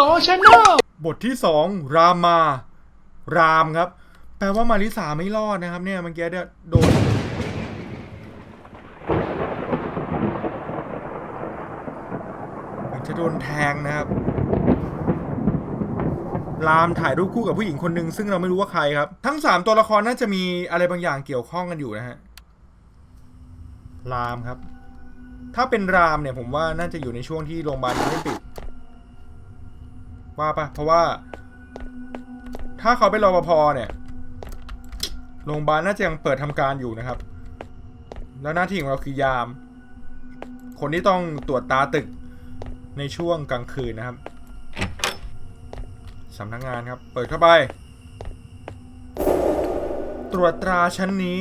โตชแนลบทที่สองรามา รามครับ แปลว่ามาริสาไม่รอดนะครับ เนี่ยเมื่อกี้เนี่ยโดนเหมือนจะโดนแทงนะครับ รามถ่ายรูปคู่กับผู้หญิงคนหนึ่งซึ่งเราไม่รู้ว่าใครครับ ทั้งสามตัวละครน่าจะมีอะไรบางอย่างเกี่ยวข้องกันอยู่นะฮะ รามครับ ถ้าเป็นรามเนี่ยผมว่าน่าจะอยู่ในช่วงที่โรงพยาบาลยังไม่ปิด ว่าปะเพราะว่า ถ้าเขาเป็นรปภเนี่ยโรงพยาบาลน่าจะยังเปิดทำการอยู่นะครับ แล้วหน้าที่ของเราคือยาม คนที่ต้องตรวจตาตึกในช่วงกลางคืนนะครับสำนักงานครับ เปิดเข้าไป ตรวจตราชั้นนี้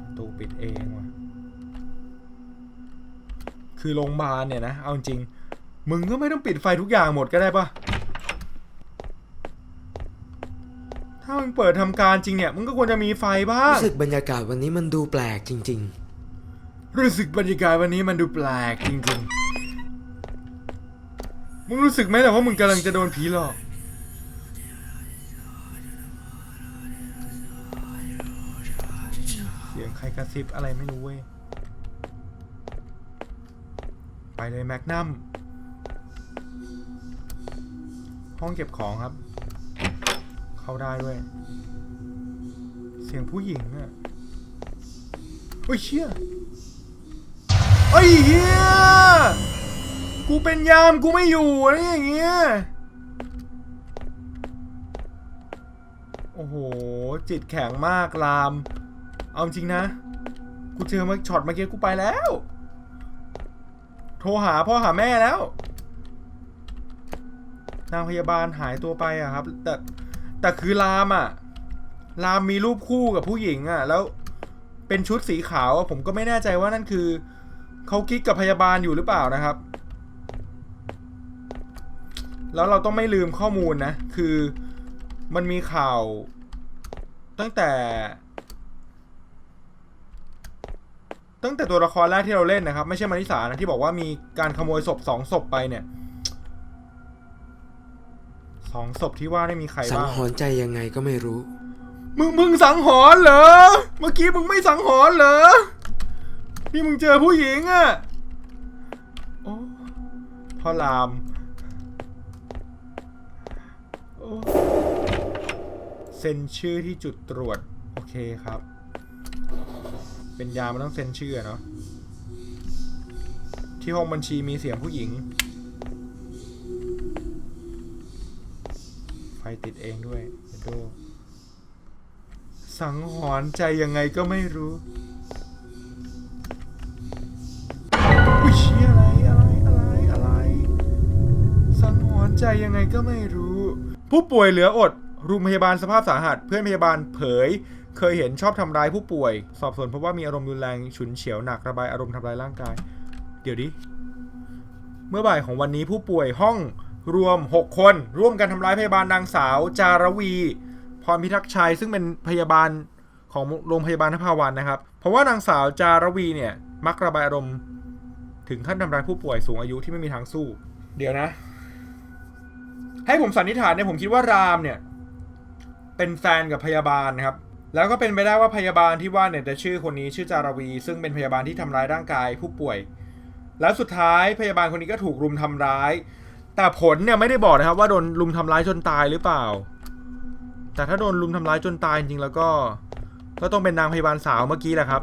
ประตูปิดเอง คือโรงพยาบาลเนี่ยนะ เอาจริง มึงก็ไม่ต้องปิดไฟทุกอย่างหมดก็ได้ปะถ้ามึงเปิดทำการจริงเนี่ย มึงก็ควรจะมีไฟบ้าง รู้สึกบรรยากาศวันนี้มันดูแปลกจริงรู้สึกบรรยากาศวันนี้มันดูแปลกจริง ๆ มึงรู้สึกไหมแต่ว่ามึงกำลังจะโดนผีหลอกเสียงใครกระซิบอะไรไม่รู้เว้ย ไป เลยแมกนัมห้องเก็บของครับ เข้าได้ด้วย เสียงผู้หญิงอะโอ้ยเชี่ยไอ้ยเฮียกูเป็นยามกูไม่อยู่อะไรอย่างเงี้ยโอ้โห จิตแข็งมากลาม เอาจริงนะ กูเจอมาช็อตเมื่อกี้กูไปแล้ว โทรหาพ่อหาแม่แล้ว นางพยาบาลหายตัวไปอะครับ แต่แต่คือลามอะลามมีรูปคู่กับผู้หญิงอะแล้วเป็นชุดสีขาวผมก็ไม่แน่ใจว่านั่นคือเขากิ๊กกับพยาบาลอยู่หรือเปล่านะครับ แล้วเราต้องไม่ลืมข้อมูลนะ คือมันมีข่าว ตั้งแต่ ตั้งแต่ตัวละครแรกที่เราเล่นนะครับ ไม่ใช่มาริสานะที่บอกว่ามีการขโมยศพสองศพไปเนี่ยสองศพที่ว่าได้มีใครๆสังบ้างหรณ์ใจยังไงก็ไม่รู้ มึงมึงสังหรณ์เหรอเมื่อกี้มึงไม่สังหรณ์เหรอนี่มึงเจอผู้หญิงอะ่ะโอ้พ่อรามโอ้เซ็นชื่อที่จุดตรวจ โอเคครับ เป็นยามันต้องเซ็นชื่อเนาะที่ห้องบัญชีมีเสียงผู้หญิง ไฟติดเองด้วยเดูสังหรณ์ใจยังไงก็ไม่รู้อุ้ยชี่ยอะไรอะไรอะไรอะไร สังหรณ์ใจยังไงก็ไม่รู้ ผู้ป่วยเหลืออดรุมพยาบาลสภาพสาหัส เพื่อนพยาบาลเผย เคยเห็นชอบทำร้ายผู้ป่วย สอบสวนพบว่ามีอารมณ์รุนแรงฉุนเฉียวหนักระบายอารมณ์ทำร้ายร่างกาย เดี๋ยวดิ เมื่อบ่ายของวันนี้ผู้ป่วยห้องรวม 6 คน ร่วมกันทำร้ายพยาบาลนางสาว จารวี พรพิทักษ์ชัยซึ่งเป็นพยาบาลของโรงพยาบาลนภาวันนะครับ เพราะว่านางสาวจารวีเนี่ยมักระบายอารมณ์ถึงขั้นทำร้ายผู้ป่วยสูงอายุที่ไม่มีทางสู้ เดี๋ยวนะ ให้ผมสันนิษฐานเนี่ยผมคิดว่ารามเนี่ย เป็นแฟนกับพยาบาลนะครับ แล้วก็เป็นไปได้ว่าพยาบาลที่ว่าเนี่ยจะชื่อคนนี้ชื่อจารวี ซึ่งเป็นพยาบาลที่ทำร้ายร่างกายผู้ป่วย แล้วสุดท้ายพยาบาลคนนี้ก็ถูกรุมทำร้าย แต่ผลเนี่ยไม่ได้บอกนะครับว่าโดนรุมทำร้ายจนตายหรือเปล่า แต่ถ้าโดนรุมทำร้ายจนตายจริงแล้วก็ ก็ต้องเป็นนางพยาบาลสาวเมื่อกี้แหละครับ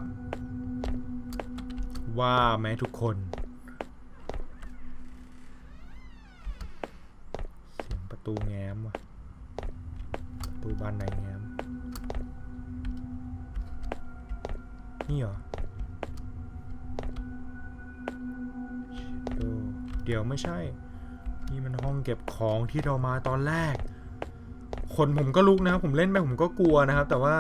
ว่าไหมทุกคนเสียงประตูแง้มว่ะประตูบานไหนแง้ม นี่เหรอเดี๋ยวไม่ใช่ นี่มันห้องเก็บของที่เรามาตอนแรก คนผมก็ลุกนะครับ ผมเล่นไปผมก็กลัวนะครับ แต่ว่า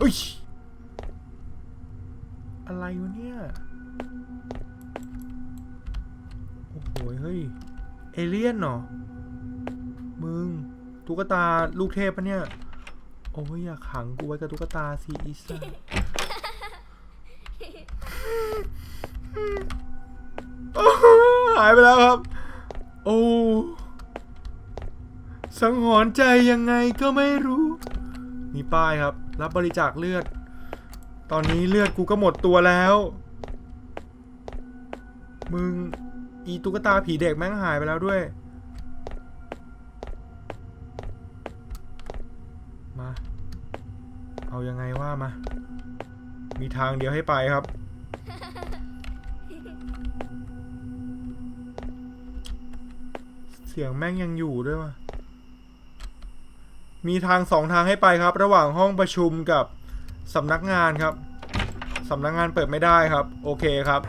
อุ้ย อะไรวะเนี่ย โอ้โห เฮ้ย เอเลี่ยนเหรอ ตุ๊กตาลูกเทพปะเนี่ย โอ้ยอยากขังกูไว้กับตุ๊กตาซีอีซ่าหายไปแล้วครับ โอ้สังหรณ์ใจยังไงก็ไม่รู้ มีป้ายครับ รับบริจาคเลือด ตอนนี้เลือดกูก็หมดตัวแล้ว มึง อีตุ๊กตาผีเด็กแม่งหายไปแล้วด้วย มา เอายังไงว่ามา มีทางเดียวให้ไปครับ เสียงแม่งยังอยู่ด้วยวะมีทางสองทางให้ไปครับ ระหว่างห้องประชุมกับสำนักงานครับสำนักงานเปิดไม่ได้ครับ โอเคครับ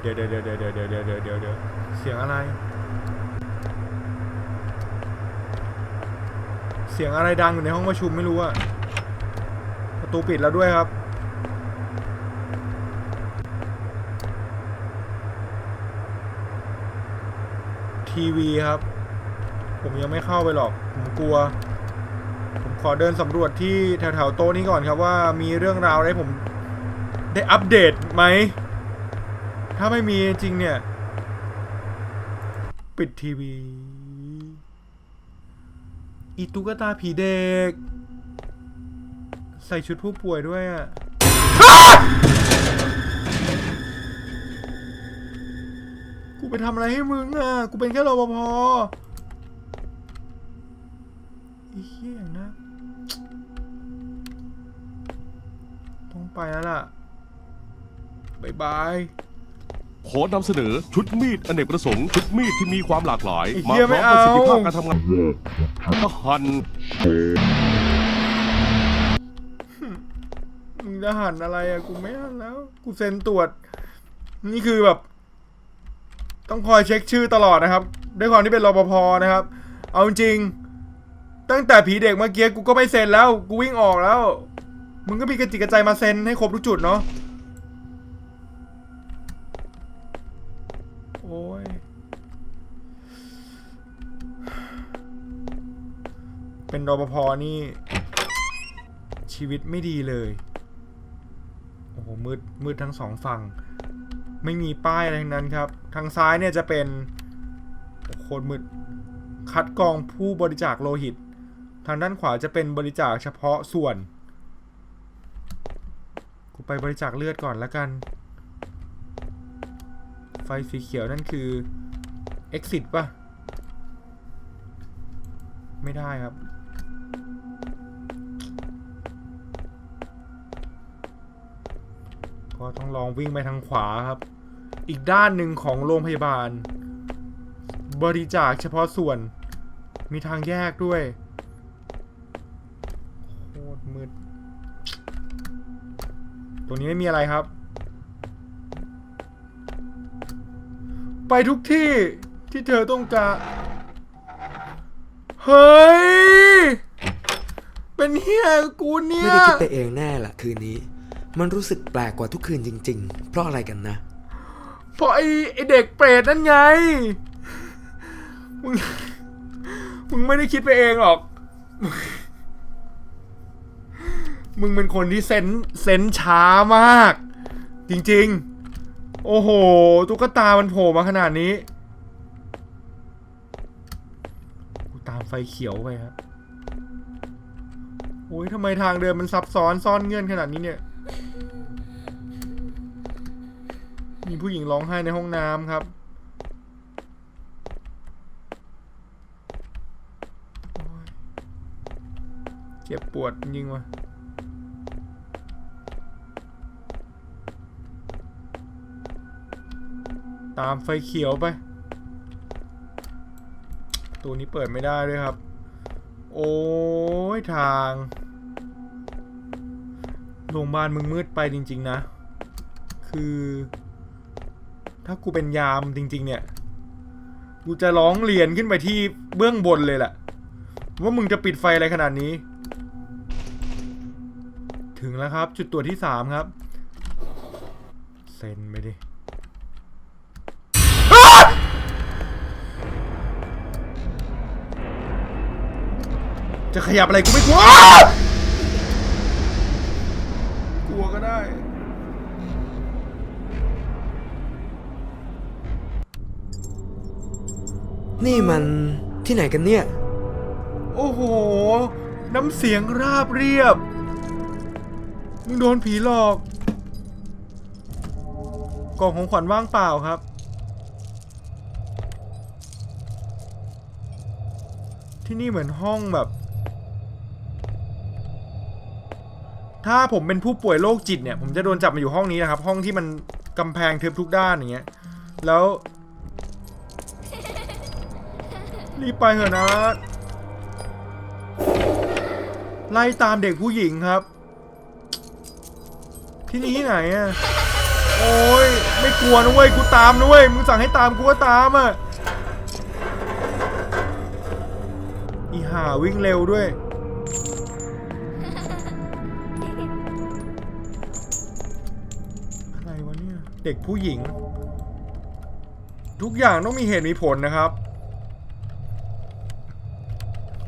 เดี๋ยวเดี๋ยวเดี๋ยวเดี๋ยวเดี๋ยวเดี๋ยวเดี๋ยวเดี๋ยวเดี๋ยวเสียงอะไร เสียงอะไรดังอยู่ในห้องประชุมไม่รู้อะ ประตูปิดแล้วด้วยครับ ทีวีครับ ผมยังไม่เข้าไปหรอก ผมกลัว ผมขอเดินสำรวจที่แถวๆโต๊ะนี้ก่อนครับว่ามีเรื่องราวอะไรผมได้อัปเดตไหม ถ้าไม่มีจริงเนี่ย ปิดทีวี อีตุกตาผีเด็ก ใส่ชุดผู้ป่วยด้วยอะกูไปทำอะไรให้มึงอะ กูเป็นแค่รปภไอ้เหี้ยนะ ต้องไปแล้วล่ะบายบาย ขอนำเสนอชุดมีดอเนกประสงค์ชุดมีดที่มีความหลากหลาย ไอ้มาเหี้ยพร้อมไม่ประสิทธิภาพเอา การทำงานทหันมึ งจะหันอะไรอะกูไม่หันแล้ว กูเซ็นตรวจ นี่คือแบบ ต้องคอยเช็คชื่อตลอดนะครับ ด้วยความที่เป็นรปภนะครับ เอาจริง ตั้งแต่ผีเด็กเมื่อกี้กูก็ไม่เซ็นแล้ว กูวิ่งออกแล้ว มึงก็มีกระจิกกระใจมาเซ็นให้ครบทุกจุดเนาะ โอ้ย เป็นรปภนี่ชีวิตไม่ดีเลย อ้โหมืดมืดทั้งสองฝั่ง ไม่มีป้ายอะไรทั้งนั้นครับ ทางซ้ายเนี่ยจะเป็นโคตรมืดคัดกรองผู้บริจาคโลหิต ทางด้านขวาจะเป็นบริจาคเฉพาะส่วน กูไปบริจาคเลือดก่อนแล้วกัน ไฟสีเขียวนั่นคือ exit ป่ะ ไม่ได้ครับ ก็ต้องลองวิ่งไปทางขวาครับ อีกด้านหนึ่งของโรงพยาบาล บริจาคเฉพาะส่วน มีทางแยกด้วย โคตรมืด ตรงนี้ไม่มีอะไรครับ ไปทุกที่ที่เธอต้องการ เฮ้ย เป็นเฮียกูเนี่ย ไม่ได้คิดไปเองแน่ล่ะคืนนี้ มันรู้สึกแปลกกว่าทุกคืนจริง ๆ เพราะอะไรกันนะ เพราะไอ้ไอ้เด็กเปรตนั่นไง มึง มึงไม่ได้คิดไปเองหรอก มึงเป็นคนที่เซนเซนช้ามาก จริง ๆ โอ้โห ตุ๊กตามันโผล่มาขนาดนี้ กูตามไฟเขียวไปครับโอ้ยทำไมทางเดินมันซับซ้อนซ่อนเงื่อนขนาดนี้เนี่ย มีผู้หญิงร้องไห้ในห้องน้ำครับเจ็บปวดจริงว่ะตามไฟเขียวไป ตัวนี้เปิดไม่ได้ด้วยครับ โอ้ยทางโรงพยาบาลมึงมืดไปจริง ๆ นะ คือ ถ้ากูเป็นยามจริง ๆ เนี่ย กูจะร้องเรียนขึ้นไปที่เบื้องบนเลยแหละว่ามึงจะปิดไฟอะไรขนาดนี้ ถึงแล้วครับ จุดตรวจที่สามครับ เซ็นไปดิจะขยับอะไรกูไม่กลัว กลัวก็ได้ นี่มันที่ไหนกันเนี่ย โอ้โห น้ำเสียงราบเรียบ มึงโดนผีหลอก กล่องของขวัญว่างเปล่าครับ ที่นี่เหมือนห้องแบบ ถ้าผมเป็นผู้ป่วยโรคจิตเนี่ย ผมจะโดนจับมาอยู่ห้องนี้นะครับ ห้องที่มันกำแพงทึบทุกด้านอย่างเงี้ย แล้ว รีบไปเถอะนะ ไล่ตามเด็กผู้หญิงครับ ที่นี่ที่ไหนอะโอ้ย ไม่กลัวนะเว้ย กูตามนะเว้ย มึงสั่งให้ตามกูก็ตามอะ อีห่าวิ่งเร็วด้วยอะไรวะเนี่ย เด็กผู้หญิง ทุกอย่างต้องมีเหตุมีผลนะครับ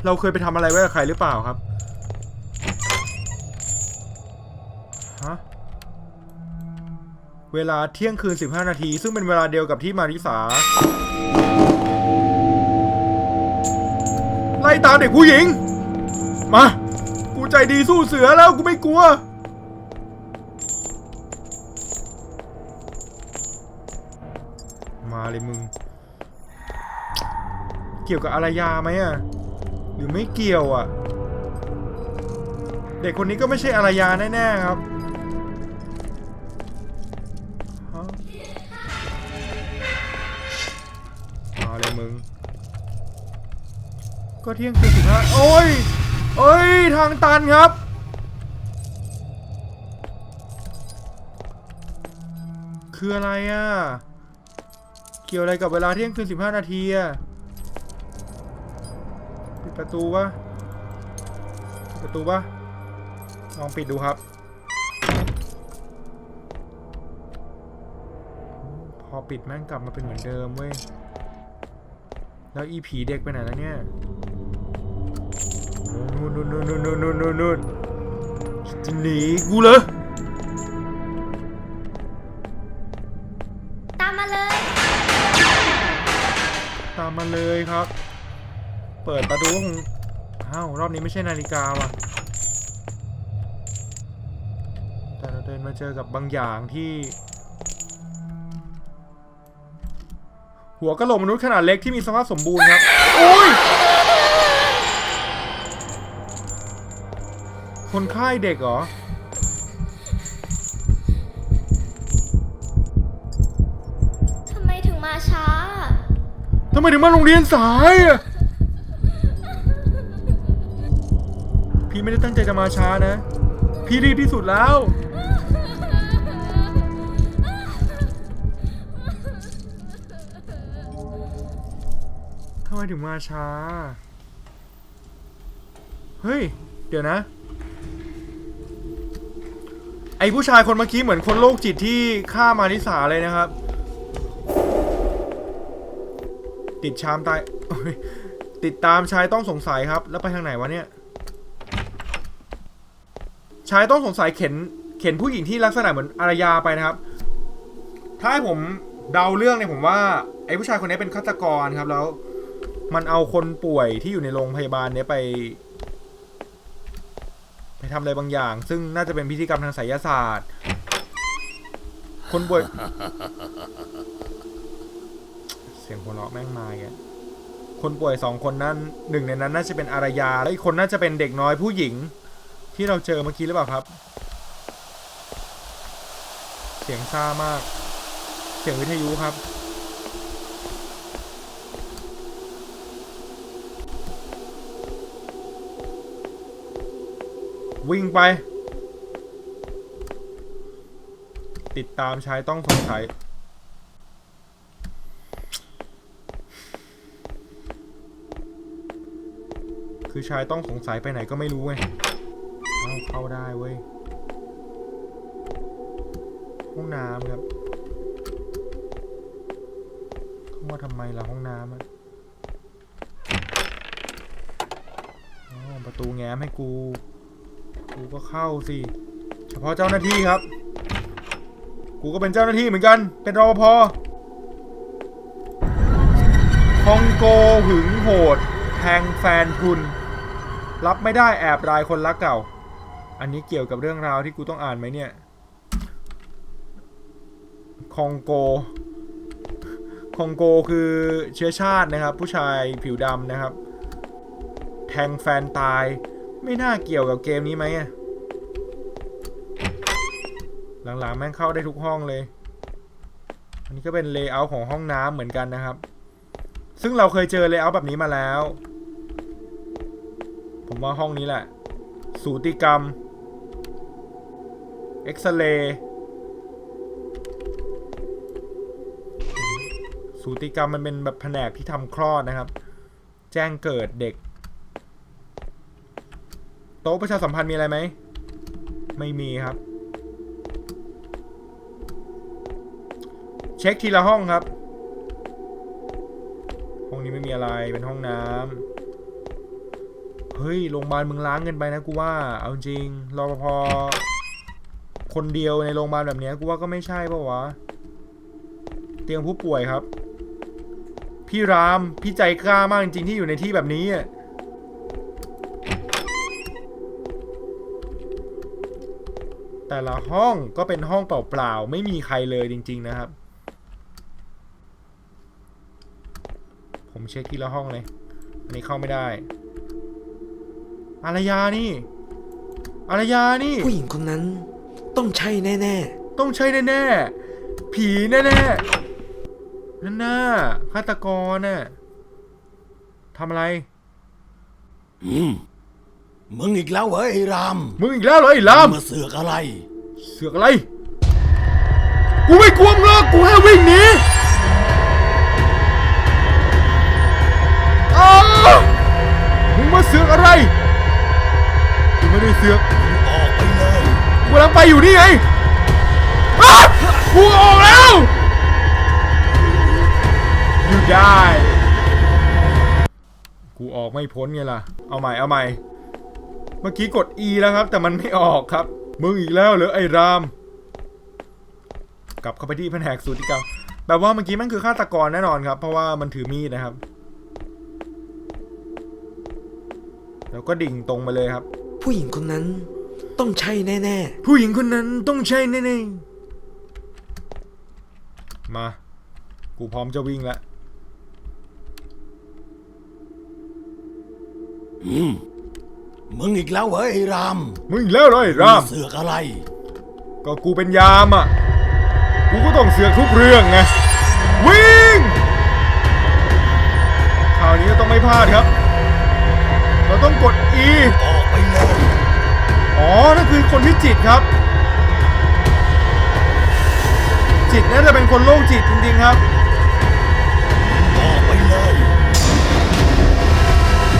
เราเคยไปทำอะไรไว้กับใครหรือเปล่าครับฮะเวลาเที่ยงคืน 15 นาที ซึ่งเป็นเวลาเดียวกับที่มาริสา ไล่ตามเด็กผู้หญิง มา กูใจดีสู้เสือแล้วกูไม่กลัว มาเลยมึง เกี่ยวกับอารยาไหมอะ หรือไม่เกี่ยวอะเด็กคนนี้ก็ไม่ใช่อารยาแน่ๆครับฮะมาเลยมึง ก็เที่ยงคืนสิบห้าโอ้ยโอ้ย ทางตันครับคืออะไรอะ เกี่ยวอะไรกับเวลาเที่ยงคืนสิบห้านาทีอะ ประตูวะประตูวะลองปิดดูครับ พอปิดแม่งกลับมาเป็นเหมือนเดิมเว้ย แล้วอีผีเด็กไปไหนแล้วเนี่ยนู่นนู่นนู่นนู่นนู่นนู่นจะหนีกูเหรอตามมาเลยตามมาเลยครับ เปิดประตูก็คงอ้าวรอบนี้ไม่ใช่นาฬิกาว่ะ แต่เราเดินมาเจอกับบางอย่างที่ หัวกะโหลกมนุษย์ขนาดเล็กที่มีสภาพสมบูรณ์ครับ โอ้ย คนไข้เด็กเหรอทำไมถึงมาช้า ทำไมถึงมาโรงเรียนสายอะ พี่ไม่ได้ตั้งใจจะมาช้านะ พี่รีบที่สุดแล้ว ทำไมถึงมาช้า เฮ้ย เดี๋ยวนะ ไอผู้ชายคนเมื่อกี้เหมือนคนโรคจิตที่ฆ่ามาริสาเลยนะครับ ติดชามตายโอ้ยติดตามชายต้องสงสัยครับ แล้วไปทางไหนวะเนี่ย ชายต้องสงสัยเข็นเข็นผู้หญิงที่ลักษณะเหมือนอารยาไปนะครับ ถ้าให้ผมเดาเรื่องเนี่ยผมว่าไอ้ผู้ชายคนนี้เป็นฆาตกรครับ แล้วมันเอาคนป่วยที่อยู่ในโรงพยาบาลเนี้ยไป ไปทำอะไรบางอย่าง ซึ่งน่าจะเป็นพิธีกรรมทางไสยศาสตร์ คนป่วย เสียงหัวเราะแม่งมาแกคนป่วยสองคนนั้นหนึ่งในนั้นน่าจะเป็นอารยา และอีกคนน่าจะเป็นเด็กน้อยผู้หญิง ที่เราเจอเมื่อกี้หรือเปล่าครับ เสียงซ่ามาก เสียงวิทยุครับ วิ่งไป ติดตามชายต้องสงสัยคือชายต้องสงสัยไปไหนก็ไม่รู้ไง เข้าได้เว้ย ห้องน้ำครับเข้ามาทำไมล่ะห้องน้ำอะอ๋อประตูแง้มให้กู กูก็เข้าสิ เฉพาะเจ้าหน้าที่ครับ กูก็เป็นเจ้าหน้าที่เหมือนกัน เป็นรปภของโกหึงโหด แทงแฟนพรุน รับไม่ได้แอบรายคนรักเก่า อันนี้เกี่ยวกับเรื่องราวที่กูต้องอ่านไหมเนี่ยคองโกคองโกคือเชื้อชาตินะครับ ผู้ชายผิวดำนะครับ แทงแฟนตายไม่น่าเกี่ยวกับเกมนี้ไหมอะหลังๆแม่งเข้าได้ทุกห้องเลย อันนี้ก็เป็นเลเยอร์ของห้องน้ำเหมือนกันนะครับ ซึ่งเราเคยเจอเลเยอร์แบบนี้มาแล้ว ผมว่าห้องนี้แหละ สูติกรรม อ็กซเรย์สูติกรรมมันเป็นแบบแผนกที่ทำคลอดนะครับ แจ้งเกิดเด็ก โต๊ะประชาสัมพันธ์มีอะไรไหม ไม่มีครับ เช็คทีละห้องครับ ห้องนี้ไม่มีอะไรเป็นห้องน้ำเฮ้ยโรงพยาบาลมึงล้างเงินไปนะกูว่า เอาจริงรอปภ คนเดียวในโรงพยาบาลแบบนี้กูว่าก็ไม่ใช่ปะวะ เตียงผู้ป่วยครับ พี่ราม พี่ใจกล้ามากจริงๆที่อยู่ในที่แบบนี้อะแต่ละห้องก็เป็นห้องเปล่าๆ ไม่มีใครเลยจริง ๆ นะครับ ผมเช็คทีละห้องเลย อันนี้เข้าไม่ได้ อารยานี่ อารยานี่ ผู้หญิงคนนั้น ต้องใช่แน่ต้องใช่แน่ๆ ผีแน่ๆ นั่นน่าฆาตกรน่ะทำอะไร อืมมึงอีกแล้วเหรอไอ้รามมึงอีกแล้วเหรอไอ้ลาม มาเสือกอะไร เสือกอะไร กูไม่กลัวมึงหรอกกูแค่วิ่งหนีอ้าวมึงมาเสือกอะไร กูไม่ได้เสือกออกไปเลย กูกำลังไปอยู่นี่ไงอ้าวกูออกแล้วอยู่ได้กูออกไม่พ้นไงล่ะ เอาใหม่ เอาใหม่ เมื่อกี้กด E แล้วครับ แต่มันไม่ออกครับ มึงอีกแล้วเหรอไอ้ราม กลับเข้าไปที่แผนกสูติกรรมแบบว่าเมื่อกี้มันคือฆาตกรแน่นอนครับ เพราะว่ามันถือมีดนะครับ แล้วก็ดิ่งตรงมาเลยครับๆผู้หญิงคนนั้น ต้องใช่แน่ผู้หญิงคนนั้นต้องใช่แน่ๆ มา กูพร้อมจะวิ่งแล้วอืมมึงอีกแล้วเหรอไอ้ราม มึงอีกแล้วเหรอไอ้ราม เสือกอะไร ก็กูเป็นยามอะ กูก็ต้องเสือกทุกเรื่องไง วิ่ง คราวนี้ก็ต้องไม่พลาดครับ เราต้องกด E ออกไปเลย อ๋อ นั่นคือคนที่จิตครับ จิตน่าจะเป็นคนโรคจิตจริงๆครับออกไปเลย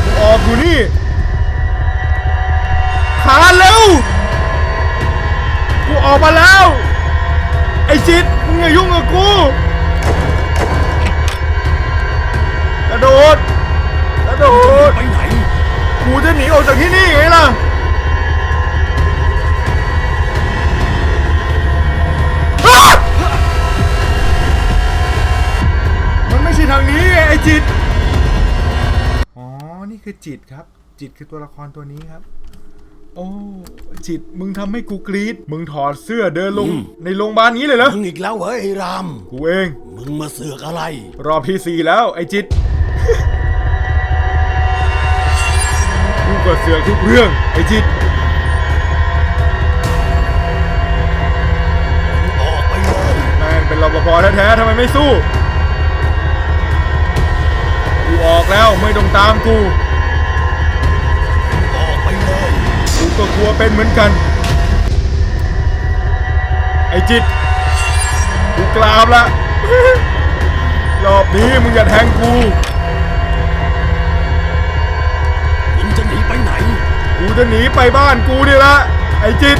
กูออกอยู่นี่ขานเร็วกูออกมาแล้ว ไอ้จิตมึงอย่ายุ่งกับกูกระโดดกระโดดไปไหนกูจะหนีออกจากที่นี่ไงล่ะ ช่ทางนี้ไงไอ้จิต อ๋อ นี่คือจิตครับ จิตคือตัวละครตัวนี้ครับ โอ้ จิต มึงทำให้กูกรี๊ดมึงถอดเสื้อเดินลงอืมในโรงพยาบาลนี้เลยเหรอ มึงอีกแล้วเหรอไอ้ราม กูเอง มึงมาเสือกอะไร รอบที่สี่แล้วไอ้จิต กูก็เสือกทุกเรื่อง ไอ้จิต มึงออกไปเลย แม่งเป็นรปภแท้ๆทำไมไม่สู้ กูออกแล้ว ไม่ต้องตามกูมึงออกไปเลยกูก็กลัวเป็นเหมือนกัน ไอ้จิต กูกราบละ รอบนี้มึงอย่าแทงกู มึงจะหนีไปไหน กูจะหนีไปบ้านกูนี่ละ ไอ้จิต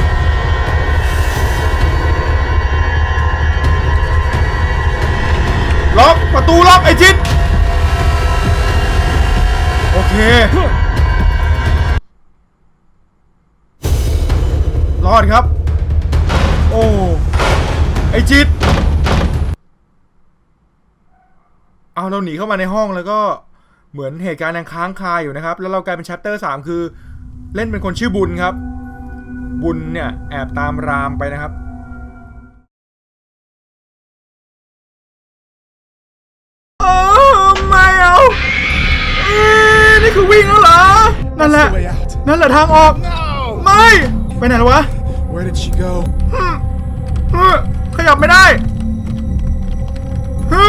ล็อกประตูล็อกไอ้จิตโอ ค รอดครับ โอ้ ไอจิต เอาเราหนีเข้ามาในห้องแล้วก็เหมือนเหตุการณ์ยังค้างคาอยู่นะครับ แล้วเรากลายเป็นชัปเตอร์3คือ เล่นเป็นคนชื่อบุญครับ บุญเนี่ย แอบตามรามไปนะครับี่คือวิ่งแล้วเหรอ นั่นแหละ นั่นแหละทางออก ไม่ ไปไหนแล้ววะ Where did she go? ขยับไม่ได้ฮึ